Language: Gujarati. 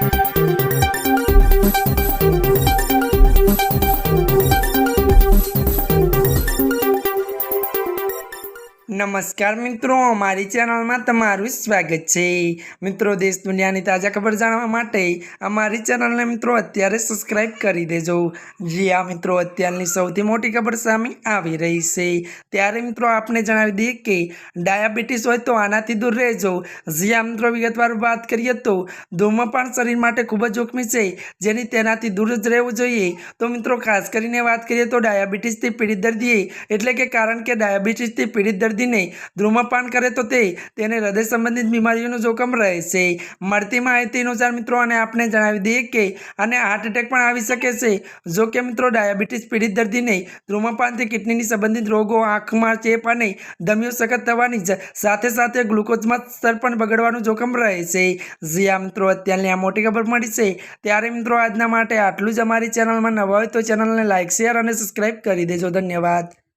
Thank you. નમસ્કાર મિત્રો, અમારી ચેનલમાં તમારું સ્વાગત છે. મિત્રો, દેશ દુનિયાની તાજા ખબર જાણવા માટે અમારી ચેનલને મિત્રો અત્યારે સબસ્ક્રાઈબ કરી દેજો. જી આ મિત્રો, અત્યારની સૌથી મોટી ખબર સામે આવી રહી છે. ત્યારે મિત્રો, આપને જણાવી દઈએ કે ડાયાબિટીસ હોય તો આનાથી દૂર રહેજો. જી આ મિત્રો, વિગતવાર વાત કરીએ તો ધૂમપાન શરીર માટે ખૂબ જ જોખમી છે. જેની તેનાથી દૂર જ રહેવું જોઈએ. તો મિત્રો, ખાસ કરીને વાત કરીએ તો ડાયાબિટીસથી પીડિત દર્દીએ. એટલે કે કારણ કે ડાયાબિટીસથી પીડિત દર્દીને ધૂમપાન કરે તો તે તેને હૃદય સંબંધિત બીમારીઓનું જોખમ રહેશે. મળતી માહિતી અનુસાર મિત્રો, અને આપણે જણાવી દઈએ કે, અને હાર્ટ એટેક પણ આવી શકે છે. જો કે મિત્રો, ડાયાબિટીસ, પીડિત દર્દીને ધૂમપાનથી કિડનીની સંબંધિત રોગો, આંખમાં ચેપ અને ધમીઓ સખત થવાની સાથે સાથે ગ્લુકોઝમાં સ્તર પણ બગડવાનું જોખમ રહે છે આ મિત્રો, અત્યારની આ મોટી ખબર મળી છે. ત્યારે મિત્રો, આજના માટે આટલું જ અમારી ચેનલમાં નવા હોય તો ચેનલને લાઇક શેર અને સબસ્ક્રાઇબ કરી દેજો. ધન્યવાદ.